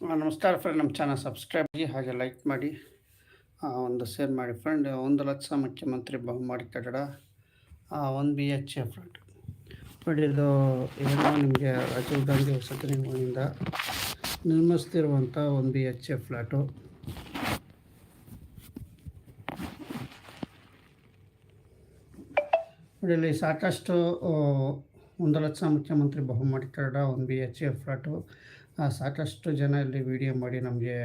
ನಮಸ್ಕಾರ ಫ್ರೆಂಡ್ ನಮ್ಮ channel subscribe ಮಾಡಿ ಹಾಗೆ ಲೈಕ್ ಮಾಡಿ. ಒಂದು ಶೇರ್ ಮಾಡಿ ಫ್ರೆಂಡ್ ಒಂದು ಲಕ್ಷ ಮುಖ್ಯಮಂತ್ರಿ ಬಹುಮಾಡಿ ಕಟ್ಟಡ ಒಂದು B H A friend friend ಇದು ಏನೋ ನಿಮಗೆ ರಾಜೀವ್ ಗಾಂಧಿ ವಸತಿ ನಿಗಮದಿಂದ ನಿರ್ಮಿಸ್ತಿರುವಂಥ ಒಂದು ಬಿ ಎಚ್ ಎ ಫ್ಲ್ಯಾಟು ಇಲ್ಲಿ ಸಾಕಷ್ಟು ಒಂದು ಲಕ್ಷ ಮುಖ್ಯಮಂತ್ರಿ ಬಹುಮಾಡಿ ಕಟ್ಟಡ ಒಂದು ಬಿ ಎಚ್ ಎ ಫ್ಲಾಟು ಆ, ಸಾಕಷ್ಟು ಜನ ಇಲ್ಲಿ ವಿಡಿಯೋ ಮಾಡಿ ನಮಗೆ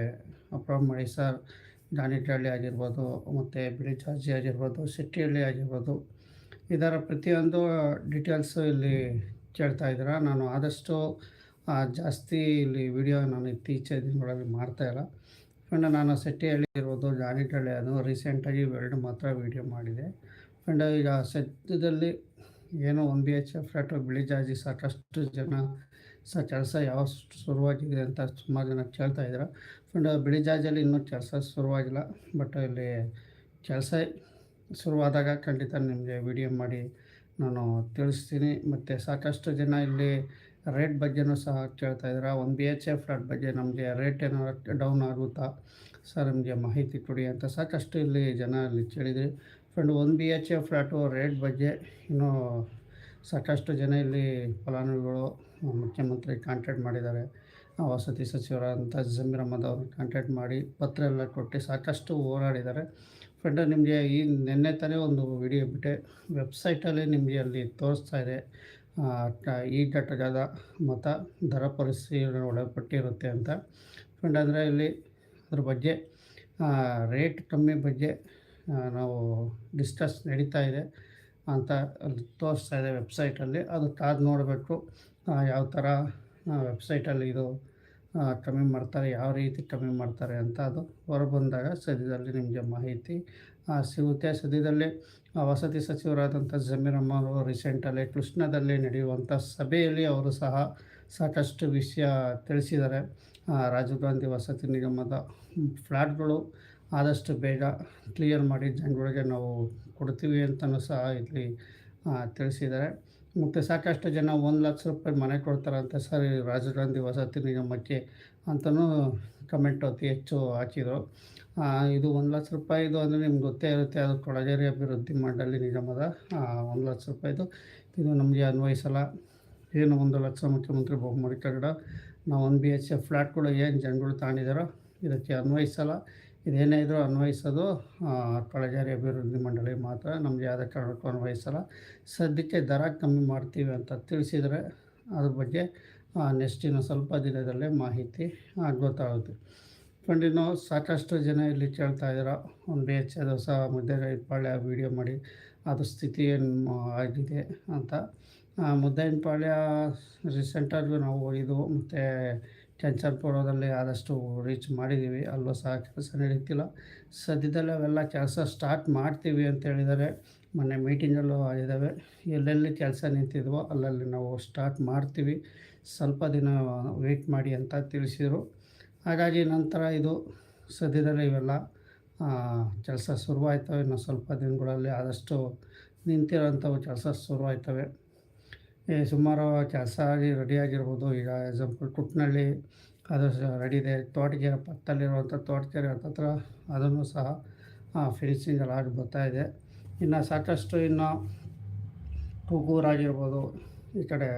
ಅಪ್ಲೋಡ್ ಮಾಡಿ. ಸರ್ ದಾನಿಟಹಳ್ಳಿ ಆಗಿರ್ಬೋದು, ಮತ್ತು ಬಿಳಿ ಜಾರ್ಜಿ ಆಗಿರ್ಬೋದು ಸಿಟ್ಟಿಹಳ್ಳಿ ಆಗಿರ್ಬೋದು, ಇದರ ಪ್ರತಿಯೊಂದು ಡೀಟೇಲ್ಸು ಇಲ್ಲಿ ಕೇಳ್ತಾ ಇದ್ದೀರ? ನಾನು ಆದಷ್ಟು ಜಾಸ್ತಿ ಇಲ್ಲಿ ವಿಡಿಯೋ ನಾನು ಇತ್ತೀಚಿನ ದಿನಗಳಲ್ಲಿ ಮಾಡ್ತಾಯಿಲ್ಲ ಫ್ರೆಂಡ್ ನಾನು ಸೆಟ್ಟಿಹಳ್ಳಿ ಇರ್ಬೋದು ಜಾನಿಟಳ್ಳಿ ಅದು ರೀಸೆಂಟಾಗಿ ಇವೆರಡು ಮಾತ್ರ ವಿಡಿಯೋ ಮಾಡಿದೆ. ಫ್ರೆಂಡ್ ಈಗ ಸದ್ಯದಲ್ಲಿ ಏನೋ one B H F flat ಬಿಳಿ ಜಾಜಿ ಸಾಕಷ್ಟು ಜನ ಸಹ ಕೆಲಸ ಯಾವಾಗ ಶುರುವಾಗಿದೆ ಅಂತ ಸುಮಾರು ಜನ ಕೇಳ್ತಾ ಇದ್ದಾರೆ. ಫ್ರೆಂಡ್ ಬಿಳಿ ಜಾಜಲ್ಲಿ ಇನ್ನೂ ಕೆಲಸ ಶುರುವಾಗಿಲ್ಲ. ಬಟ್ ಇಲ್ಲಿ ಕೆಲಸ ಶುರುವಾದಾಗ ಖಂಡಿತ ನಿಮಗೆ ವಿಡಿಯೋ ಮಾಡಿ ನಾನು ತಿಳಿಸ್ತೀನಿ. ಮತ್ತು ಸಾಕಷ್ಟು ಜನ ಇಲ್ಲಿ ರೇಟ್ ಬಗ್ಗೆನೂ ಸಹ ಕೇಳ್ತಾ ಇದ್ದಾರೆ. ಒಂದು ಬಿ ಎಚ್ ಎ ಫ್ಲಾಟ್ ಬಗ್ಗೆ ನಮಗೆ ರೇಟ್ ಏನೋ ಡೌನ್ ಆಗುತ್ತಾ ಸರ್ ನಮಗೆ ಮಾಹಿತಿ ಕೊಡಿ ಅಂತ ಸಾಕಷ್ಟು ಇಲ್ಲಿ ಜನ ಇಲ್ಲಿ ಕೇಳಿದ್ರಿ ಫ್ರೆಂಡ್ ಒಂದು B H A flat rate ಬಗ್ಗೆ ಇನ್ನೂ ಸಾಕಷ್ಟು ಜನ ಇಲ್ಲಿ ಫಲಾನುಭವಿಗಳು, ಮುಖ್ಯಮಂತ್ರಿ ಕಾಂಟ್ಯಾಕ್ಟ್ ಮಾಡಿದ್ದಾರೆ. ವಸತಿ ಸಚಿವರಾದಂಥ ಜಮೀರ್ ಅಹಮದ್ ಅವ್ರನ್ನ ಕಾಂಟ್ಯಾಕ್ಟ್ ಮಾಡಿ ಪತ್ರ ಎಲ್ಲ ಕೊಟ್ಟು ಸಾಕಷ್ಟು ಹೋರಾಡಿದ್ದಾರೆ. ಫ್ರೆಂಡ್ ನಿಮಗೆ ಈ ನಿನ್ನೆ ತಾನೇ ಒಂದು ವಿಡಿಯೋ ಬಿಟ್ಟೆ. ವೆಬ್ಸೈಟಲ್ಲಿ ನಿಮಗೆ ಅಲ್ಲಿ ತೋರಿಸ್ತಾ ಇದೆ. ಈ ಘಟಕದ ಮತ ದರ ಪರಿಸ್ಥಿತಿ ಒಳಪಟ್ಟಿರುತ್ತೆ ಅಂತ. ಫ್ರೆಂಡ್ ಅಂದರೆ ಇಲ್ಲಿ ಅದ್ರ ಬಗ್ಗೆ ರೇಟ್ ಕಮ್ಮಿ ಬಗ್ಗೆ ನಾವು ಡಿಸ್ಕಸ್ ನಡೀತಾ ಇದೆ. ಅಂತ ತೋರಿಸ್ತಾ ಇದೆ ವೆಬ್ಸೈಟಲ್ಲಿ. ಅದು ತಾದು ನೋಡಬೇಕು. ಯಾವ ಥರ ವೆಬ್ಸೈಟಲ್ಲಿ ಇದು ಕಮ್ಮಿ ಮಾಡ್ತಾರೆ, ಯಾವ ರೀತಿ ಕಮ್ಮಿ ಮಾಡ್ತಾರೆ ಅಂತ ಅದು ಹೊರಬಂದಾಗ ಸದ್ಯದಲ್ಲಿ ನಿಮಗೆ ಮಾಹಿತಿ ಸಿಗುತ್ತೆ. ಸದ್ಯದಲ್ಲಿ ವಸತಿ ಸಚಿವರಾದಂಥ ಜಮೀರ್ ಅಮ್ಮ ಅವರು ರೀಸೆಂಟಲ್ಲಿ ಕೃಷ್ಣದಲ್ಲಿ ನಡೆಯುವಂಥ ಸಭೆಯಲ್ಲಿ ಅವರು ಸಹ ಸಾಕಷ್ಟು ವಿಷಯ ತಿಳಿಸಿದ್ದಾರೆ. ರಾಜೀವ್ ಗಾಂಧಿ ವಸತಿ ನಿಗಮದ ಫ್ಲ್ಯಾಟ್ಗಳು ಆದಷ್ಟು ಬೇಗ ಕ್ಲಿಯರ್ ಮಾಡಿ ಜನಗಳಿಗೆ ನಾವು ಕೊಡ್ತೀವಿ ಅಂತಲೂ ಸಹ ಇಲ್ಲಿ ತಿಳಿಸಿದ್ದಾರೆ. ಮತ್ತು ಸಾಕಷ್ಟು ಜನ ಒಂದು ಲಕ್ಷ ರೂಪಾಯಿ ಮನೆ ಕೊಡ್ತಾರಂತೆ ಸರ್ ರಾಜೀವ್ ಗಾಂಧಿ ವಸತಿ ನಿಗಮಕ್ಕೆ ಅಂತಲೂ ಕಮೆಂಟ್ ಅತಿ ಹೆಚ್ಚು ಹಾಕಿದರು. ಇದು ಒಂದು ಲಕ್ಷ ರೂಪಾಯಿದು ಅಂದರೆ ನಿಮ್ಗೆ ಗೊತ್ತೇ ಇರುತ್ತೆ, ಅದು ಕೊಳಗೇರಿ ಅಭಿವೃದ್ಧಿ ಮಂಡಳಿ ನಿಗಮದ ಒಂದು ಲಕ್ಷ ರೂಪಾಯಿದು. ಇದು ನಮಗೆ ಅನ್ವಯಿಸಲ್ಲ. ಏನು ಒಂದು ಲಕ್ಷ ಮುಖ್ಯಮಂತ್ರಿ ಬಹುಮಾಡಿ ಕನ್ನಡ ನಾವು ಒಂದು ಬಿ ಎಚ್ ಎಫ್ ಫ್ಲ್ಯಾಟ್ಗಳು ಏನು ಜನಗಳು ತಾಣಿದಾರೋ ಇದಕ್ಕೆ ಅನ್ವಯಿಸಲ್ಲ. ಇದೇನೇ ಇದ್ರೂ ಅನ್ವಯಿಸೋದು ಕೊಳಗೇರಿ ಅಭಿವೃದ್ಧಿ ಮಂಡಳಿ ಮಾತ್ರ ನಮ್ಗೆ ಯಾವುದೇ ಕಾರಣಕ್ಕೂ ಅನ್ವಯಿಸಲ್ಲ. ಸದ್ಯಕ್ಕೆ ದರ ಕಮ್ಮಿ ಮಾಡ್ತೀವಿ ಅಂತ ತಿಳಿಸಿದರೆ ಅದ್ರ ಬಗ್ಗೆ ನೆಕ್ಸ್ಟ್ ಇನ್ನು ಸ್ವಲ್ಪ ದಿನದಲ್ಲೇ ಮಾಹಿತಿ ಗೊತ್ತಾಗುತ್ತೆ. ಫ್ರೆಂಡ್ ಇನ್ನು ಸಾಕಷ್ಟು ಜನ ಇಲ್ಲಿ ಕೇಳ್ತಾ ಇದ್ದೀರ ಒಂದು ಬಿ ಎಚ್ ಎ ಸಹ ಮುದ್ದೆ ಪಾಳ್ಯ ವೀಡಿಯೋ ಮಾಡಿ ಅದು ಸ್ಥಿತಿ ಏನು ಆಗಿದೆ ಅಂತ. ಆ, ಮುದ್ದೈನ ಪಾಳ್ಯ ರೀಸೆಂಟಾಗಿ ನಾವು ಹೋಗಿದ್ದು ಮತ್ತು ಕೆಂಚಲ್ಪುರದಲ್ಲಿ ಆದಷ್ಟು ರೀಚ್ ಮಾಡಿದ್ದೀವಿ. ಅಲ್ಲೂ ಸಹ ಕೆಲಸ ನಡೀತಿಲ್ಲ. ಸದ್ಯದಲ್ಲೇ ಅವೆಲ್ಲ ಕೆಲಸ ಸ್ಟಾರ್ಟ್ ಮಾಡ್ತೀವಿ ಅಂತ ಹೇಳಿದ್ದಾರೆ. ಮೊನ್ನೆ ಮೀಟಿಂಗಲ್ಲೂ ಇದ್ದಾವೆ. ಎಲ್ಲೆಲ್ಲಿ ಕೆಲಸ ನಿಂತಿದ್ವೋ ಅಲ್ಲಲ್ಲಿ ನಾವು ಸ್ಟಾರ್ಟ್ ಮಾಡ್ತೀವಿ. ಸ್ವಲ್ಪ ದಿನ ವೆಯ್ಟ್ ಮಾಡಿ ಅಂತ ತಿಳಿಸಿದರು. ಹಾಗಾಗಿ ನಂತರ ಇದು ಸದ್ಯದಲ್ಲಿ ಇವೆಲ್ಲ ಕೆಲಸ ಶುರುವಾಯ್ತವೆ. ಇನ್ನು ಸ್ವಲ್ಪ ದಿನಗಳಲ್ಲಿ ಆದಷ್ಟು ನಿಂತಿರೋಂಥವು ಕೆಲಸ ಶುರುವಾಯ್ತವೆ. ಈ ಸುಮಾರು ಕೆಲಸ ರೆಡಿಯಾಗಿರ್ಬೋದು. ಈಗ ಎಕ್ಸಾಂಪಲ್ ಕುಟ್ನಳ್ಳಿ ಅದು ರೆಡಿ ಇದೆ. ತೋಟಗೆ ಪಕ್ಕದಲ್ಲಿರುವಂಥ ತೋಟಕೆರೆ ಹತ್ರ ಅದನ್ನು ಸಹ ಫಿನಿಶಿಂಗಲ್ಲಿ ಆಗಿ ಬರ್ತಾಯಿದೆ ಇನ್ನು ಸಾಕಷ್ಟು ಇನ್ನು ಕೂಗೂರಾಗಿರ್ಬೋದು ಈ ಕಡೆ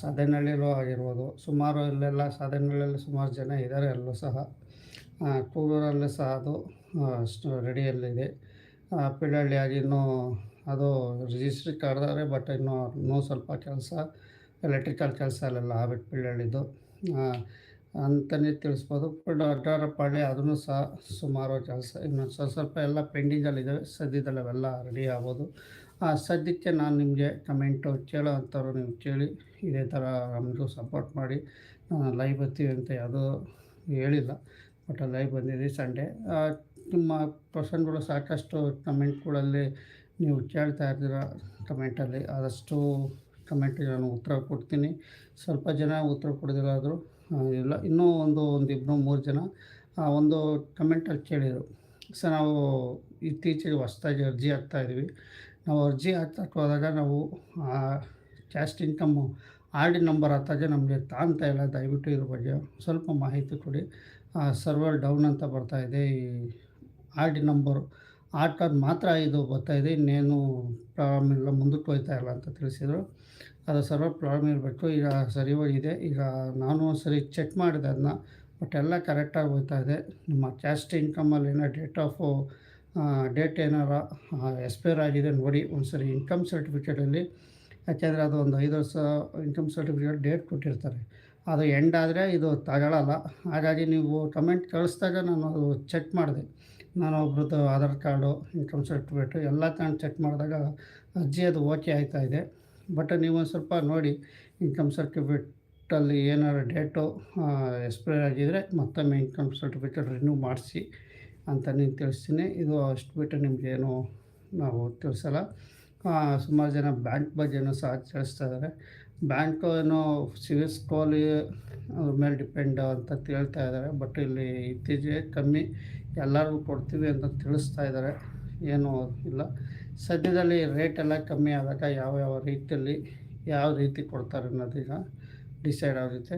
ಸಾಧನಹಳ್ಳಿಲೂ ಆಗಿರ್ಬೋದು. ಸುಮಾರು ಇಲ್ಲೆಲ್ಲ ಸಾಧನಹಳ್ಳಿಯಲ್ಲಿ ಸುಮಾರು ಜನ ಇದ್ದಾರೆ ಅಲ್ಲೂ ಸಹ ಕೂಗೂರಲ್ಲೂ ಸಹ ಅದು ರೆಡಿಯಲ್ಲಿದೆ ಪಿಳ್ಳಹಳ್ಳಿ ಆಗಿ ಇನ್ನೂ ಅದು ರಿಜಿಸ್ಟ್ರಿ ಕಾಡ್ದಾರೆ ಬಟ್ ಇನ್ನೂ ಇನ್ನೂ ಸ್ವಲ್ಪ ಕೆಲಸ ಎಲೆಕ್ಟ್ರಿಕಲ್ ಕೆಲಸ ಅಲ್ಲೆಲ್ಲ ಆಗ್ಬೇಕು ಪಿಳ್ಳಹಳ್ಳಿದು ಅಂತಲೇ ತಿಳಿಸ್ಬೋದು. ಬಟ್ ಅಡ್ಡಾರಪಾಳ್ಯ ಅದನ್ನು ಸಹ ಸುಮಾರು ಕೆಲಸ ಇನ್ನು ಸ್ವಲ್ಪ ಸ್ವಲ್ಪ ಎಲ್ಲ ಪೆಂಡಿಂಗಲ್ಲಿದ್ದಾವೆ ಸದ್ಯದಲ್ಲಿ ಅವೆಲ್ಲ ರೆಡಿ ಆಗ್ಬೋದು. ಆ, ಸದ್ಯಕ್ಕೆ ನಾನು ನಿಮಗೆ ಕಮೆಂಟು ಕೇಳೋ ಅಂಥವ್ರು ನೀವು ಕೇಳಿ ಇದೇ ಥರ ನಮಗೂ ಸಪೋರ್ಟ್ ಮಾಡಿ. ನಾನು ಲೈವ್ ಬರ್ತೀವಿ ಅಂತ ಯಾವುದೂ ಹೇಳಿಲ್ಲ. ಬಟ್ ಲೈವ್ ಬಂದಿದ್ದೀವಿ ಸಂಡೇ ನಿಮ್ಮ ಕ್ವಶನ್ಗಳು ಸಾಕಷ್ಟು ಕಮೆಂಟ್ಗಳಲ್ಲಿ ನೀವು ಕೇಳ್ತಾ ಇರ್ತೀರ ಕಮೆಂಟಲ್ಲಿ ಆದಷ್ಟು ಕಮೆಂಟಿಗೆ ನಾನು ಉತ್ತರ ಕೊಡ್ತೀನಿ. ಸ್ವಲ್ಪ ಜನ ಉತ್ತರ ಕೊಡೋದಿಲ್ಲಾದರೂ ಇಲ್ಲ ಇನ್ನೂ ಒಂದು ಒಂದು ಇಬ್ಬರು ಮೂರು ಜನ ಆ, ಒಂದು ಕಮೆಂಟಲ್ಲಿ ಕೇಳಿದರು. ಸರ್ ನಾವು ಇತ್ತೀಚೆಗೆ ಹೊಸ್ದಾಗಿ ಅರ್ಜಿ ಹಾಕ್ತಾಯಿದ್ವಿ ನಾವು ಅರ್ಜಿ ಹಾಕ್ತಕ್ಕೆ ಹೋದಾಗ ನಾವು caste income R D number ಹತ್ತಾಗೆ ನಮಗೆ ತಾಂತ ಇಲ್ಲ. ದಯವಿಟ್ಟು ಇದ್ರ ಬಗ್ಗೆ ಸ್ವಲ್ಪ ಮಾಹಿತಿ ಕೊಡಿ. ಸರ್ವರ್ ಡೌನ್ ಅಂತ ಬರ್ತಾ ಇದೆ. ಈ ಆರ್ ಡಿ ನಂಬರು ಆಟೋದು ಮಾತ್ರ ಇದು ಬರ್ತಾ ಇದೆ. ಇನ್ನೇನು ಪ್ರಾಬ್ಲಮ್ ಇಲ್ಲ, ಮುಂದಕ್ಕೆ ಹೋಗ್ತಾ ಇಲ್ಲ ಅಂತ ತಿಳಿಸಿದರು. ಅದು ಸರ್ವರ್ ಪ್ರಾಬ್ಲಮ್ ಇರಬೇಕು ಈಗ ಸರಿ ಹೋಗಿದೆ ಈಗ ನಾನು ಸರಿ ಚೆಕ್ ಮಾಡಿದೆ ಅದನ್ನ, ಬಟ್ ಎಲ್ಲ ಕರೆಕ್ಟಾಗಿ ಹೋಗ್ತಾ ಇದೆ. ನಿಮ್ಮ ಕ್ಯಾಸ್ಟ್ ಇನ್ಕಮಲ್ಲಿ ಏನೋ ಡೇಟ್ ಆಫು ಡೇಟ್ ಏನಾರ ಎಕ್ಸ್ಪೈರ್ ಆಗಿದೆ ನೋಡಿ ಒಂದು ಸರಿ ಇನ್ಕಮ್ ಸರ್ಟಿಫಿಕೇಟಲ್ಲಿ ಯಾಕೆಂದರೆ ಅದು ಒಂದು ಐದು ವರ್ಷ ಇನ್ಕಮ್ ಸರ್ಟಿಫಿಕೇಟ್ ಡೇಟ್ ಕೊಟ್ಟಿರ್ತಾರೆ. ಅದು ಎಂಡ್ ಆದರೆ ಇದು ತಗೊಳ್ಳಲ್ಲ ಹಾಗಾಗಿ ನೀವು ಕಮೆಂಟ್ ಕಳಿಸ್ದಾಗ ನಾನು ಅದು ಚೆಕ್ ಮಾಡಿದೆ. ನಾನು ಒಬ್ರದ್ದು ಆಧಾರ್ ಕಾರ್ಡು, ಇನ್ಕಮ್ ಸರ್ಟಿಫಿಕೇಟು ಎಲ್ಲ ತಗೊಂಡು ಚೆಕ್ ಮಾಡಿದಾಗ ಅರ್ಜಿ ಅದು ಓಕೆ ಆಯ್ತಾ ಇದೆ. ಬಟ್ ನೀವು ಒಂದು ಸ್ವಲ್ಪ ನೋಡಿ, ಇನ್ಕಮ್ ಸರ್ಟಿಫಿಕೇಟಲ್ಲಿ ಏನಾರು ಡೇಟು ಎಕ್ಸ್ಪೈರ್ ಆಗಿದ್ದರೆ ಮತ್ತೊಮ್ಮೆ ಇನ್ಕಮ್ ಸರ್ಟಿಫಿಕೇಟ್ ರಿನ್ಯೂ ಮಾಡಿಸಿ ಅಂತ ನೀನು ತಿಳಿಸ್ತೀನಿ. ಇದು ಅಷ್ಟು ಬಿಟ್ಟು ನಿಮಗೇನು ನಾವು ತಿಳಿಸಲ್ಲ. ಸುಮಾರು ಜನ ಬ್ಯಾಂಕ್ ಬಗ್ಗೆನೂ ಸಹ ತಿಳಿಸ್ತಾ ಇದ್ದಾರೆ. ಬ್ಯಾಂಕು ಏನೋ ಸಿವಿಲ್ ಸ್ಕೋಲ್ ಅದ್ರ ಮೇಲೆ ಡಿಪೆಂಡ್ ಅಂತ ಹೇಳ್ತಾ ಇದ್ದಾರೆ ಬಟ್ ಇಲ್ಲಿ ಇತ್ತೀಚೆಗೆ ಕಮ್ಮಿ ಎಲ್ಲರಿಗೂ ಕೊಡ್ತೀವಿ ಅಂತ ತಿಳಿಸ್ತಾ ಇದ್ದಾರೆ ಏನೂ ಇಲ್ಲ. ಸದ್ಯದಲ್ಲಿ ರೇಟ್ ಎಲ್ಲ ಕಮ್ಮಿ ಆದಾಗ ಯಾವ ಯಾವ ರೀತಿಯಲ್ಲಿ ಯಾವ ರೀತಿ ಕೊಡ್ತಾರೆ ಅನ್ನೋದೀಗ ಡಿಸೈಡ್ ಆಗುತ್ತೆ.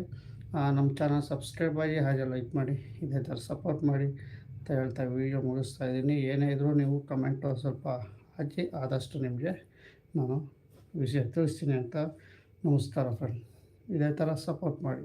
ನಮ್ಮ ಚಾನಲ್ ಸಬ್ಸ್ಕ್ರೈಬ್ ಆಗಿ ಹಾಗೆ ಲೈಕ್ ಮಾಡಿ, ಇದೇ ಥರ ಸಪೋರ್ಟ್ ಮಾಡಿ ಅಂತ ಹೇಳ್ತಾ ವಿಡಿಯೋ ಮುಗಿಸ್ತಾ ಇದ್ದೀನಿ. ಏನೇ ಇದ್ದರೂ ನೀವು ಕಮೆಂಟು ಸ್ವಲ್ಪ ಹಾಕಿ, ಆದಷ್ಟು ನಿಮಗೆ ನಾನು ವಿಷಯ ತಿಳಿಸ್ತೀನಿ ಅಂತ ನಮಸ್ಕಾರ ಫ್ರೆಂಡ್ ಇದೇ ಥರ ಸಪೋರ್ಟ್ ಮಾಡಿ.